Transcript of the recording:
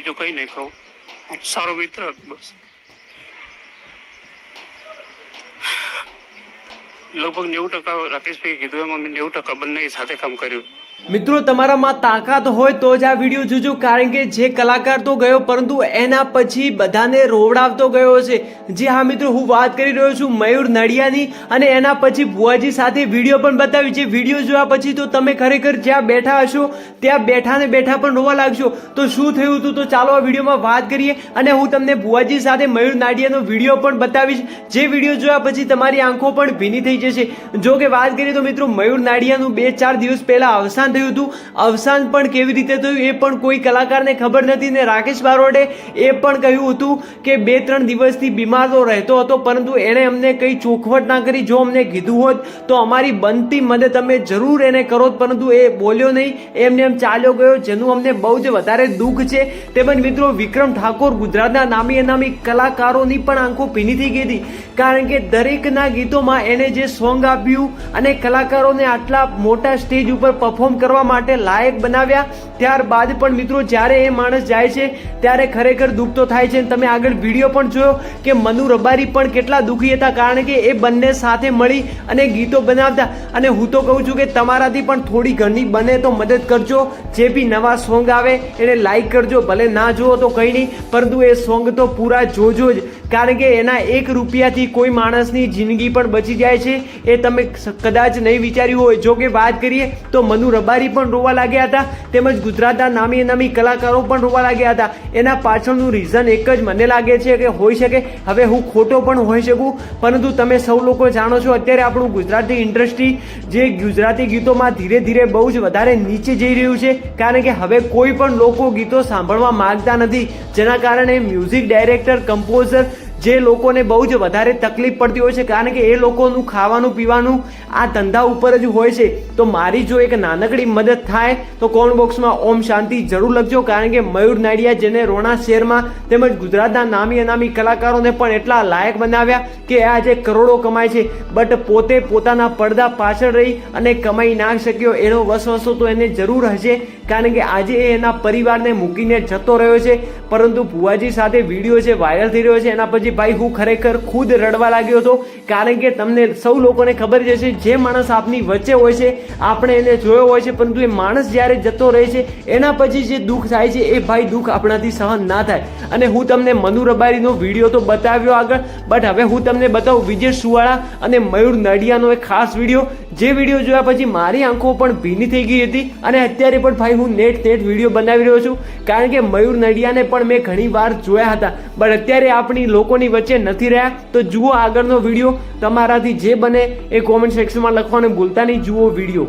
બીજું કઈ નહીં કહું. સારો મિત્ર બસ. લગભગ નેવું ટકા રાકેશભાઈ કીધું એમાં મેં નેવું ટકા બંને સાથે કામ કર્યું. મિત્રો, તમારામાં તાકાત હોય તો જ આ વીડિયો જોજો, કારણ કે જે કલાકાર તો ગયો, પરંતુ એના પછી બધાને રોવડાવતો ગયો છે. જે હા, મિત્રો, હું વાત કરી રહ્યો છું મયુર નડિયાની અને એના પછી ભુવાજી સાથે વીડિયો પણ બતાવી છે. વીડિયો જોયા પછી તો તમે ખરેખર જ્યાં બેઠા હશો, ત્યાં બેઠા ને બેઠા પણ રોવા લાગશો. તો શું થયું હતું? તો ચાલો આ વિડીયોમાં વાત કરીએ અને હું તમને ભુવાજી સાથે મયુર નાડિયાનો વીડિયો પણ બતાવીશ. જે વીડિયો જોયા પછી તમારી આંખો પણ ભીની થઈ જશે. જો કે વાત કરીએ તો મિત્રો, મયુર નાડિયાનું બે ચાર દિવસ પહેલાં અવસાન થયું હતું. અવસાન પણ કેવી રીતે થયું એ પણ કોઈ કલાકારને ખબર નથી ને રાકેશ બારોટે એ પણ કહ્યું હતું કે બે ત્રણ દિવસથી બીમાર તો રહેતો હતો, પરંતુ એણે અમને કંઈ ચોખવટ ના કરી. જો અમને કીધું હોત તો અમારી બનતી મદદ તમે જરૂર એને કરો પરંતુ એ બોલ્યો નહીં. એમને એમ ચાલ્યો ગયો, જેનું અમને બહુ જ વધારે દુઃખ છે. તેમજ મિત્રો, વિક્રમ ઠાકોર ગુજરાતના નામી અનામી કલાકારોની પણ આંખો ભીની થઈ ગઈ હતી. કારણ કે દરેકના ગીતોમાં એણે જે સોંગ આપ્યું અને કલાકારોને આટલા મોટા સ્ટેજ ઉપર પરફોર્મ કરવા માટે લાયક બનાવ્યા. ત્યારબાદ પણ મિત્રો જ્યારે એ માણસ જાય છે, ત્યારે ખરેખર દુઃખ તો થાય છે. તમે આગળ વીડિયો પણ જોયો કે મનુ રબારી પણ કેટલા દુઃખી હતા, કારણ કે એ બંને સાથે મળી અને ગીતો બનાવતા. અને હું તો કહું છું કે તમારાથી પણ થોડી ઘણી બને તો મદદ કરજો. જે બી નવા સોંગ આવે, એને લાઈક કરજો. ભલે ના જુઓ તો કંઈ નહીં, પરંતુ એ સોંગ તો પૂરા જોજો જ. કારણ કે એના એક રૂપિયાથી કોઈ માણસની જિંદગી પણ બચી જાય છે. એ તમે કદાચ નહીં વિચાર્યું હોય. જો કે વાત કરીએ તો મનુ રબારી પણ રોવા લાગ્યા હતા, તેમજ ગુજરાતના નામી નામી કલાકારો પણ રોવા લાગ્યા હતા. એના પાછળનું રીઝન એક જ મને લાગે છે કે હોઈ શકે. હવે હું ખોટો પણ હોઈ શકું, પરંતુ તમે સૌ લોકો જાણો છો, અત્યારે આપણું ગુજરાતી ઇન્ડસ્ટ્રી જે ગુજરાતી ગીતોમાં ધીરે ધીરે બહુ જ વધારે નીચે જઈ રહ્યું છે. કારણ કે હવે કોઈ પણ લોકો ગીતો સાંભળવા માંગતા નથી, જેના કારણે મ્યુઝિક ડાયરેક્ટર કમ્પોઝર જે લોકોને બહુ જ વધારે તકલીફ પડતી હોય છે, કારણ કે એ લોકોનું ખાવાનું પીવાનું આ ધંધા ઉપર જ હોય છે. તો મારી જો એક નાનકડી મદદ થાય, તો કોમેન્ટ બોક્સમાં ઓમ શાંતિ જરૂર લખજો, કારણ કે મયુર નાડિયા જેને રોણા શહેરમાં તેમજ ગુજરાતના નામી અનામી કલાકારોને પણ એટલા લાયક બનાવ્યા કે આજે કરોડો કમાય છે. બટ પોતે પોતાના પડદા પાછળ રહી અને કમાઈ ના શક્યો એનો વસવસો તો એને જરૂર હશે, કારણ કે આજે એ એના પરિવારને મૂકીને જતો રહ્યો છે. પરંતુ ભુવાજી સાથે વીડિયો છે વાયરલ થઈ રહ્યો છે, એના પછી ભાઈ, હું ખરેખર ખુદ રડવા લાગ્યો હતો. કારણ કે તમને સૌ લોકોને ખબર જ હશે, જે માણસ આપની વચ્ચે હોય છે, આપણે એને જોયો હોય છે, પરંતુ એ માણસ જ્યારે જતો રહે છે, એના પછી જે દુઃખ થાય છે, એ ભાઈ દુઃખ આપણાથી સહન ના થાય. અને હું તમને મનુ રબારીનો વીડિયો તો બતાવ્યો આગળ, બટ હવે હું તમને બતાવું વિજય સુવાળા અને મયુર નડિયાનો એક ખાસ વીડિયો. જે વીડિયો જોયા પછી મારી આંખો પણ ભીની થઈ ગઈ હતી અને અત્યારે પણ ભાઈ હું નેટ નેટ વીડિયો બનાવી રહ્યો છું. કારણ કે મયુર નડિયાને પણ મેં ઘણી વાર જોયા હતા. બટ અત્યારે આપણી લોકોની લોકોની વચ્ચે નથી રહ્યા, તો જુઓ આગળનો વીડિયો. તમારાથી જે બને એ કોમેન્ટ સેક્શનમાં લખવાનું ભૂલતા નહીં, જુઓ વીડિયો.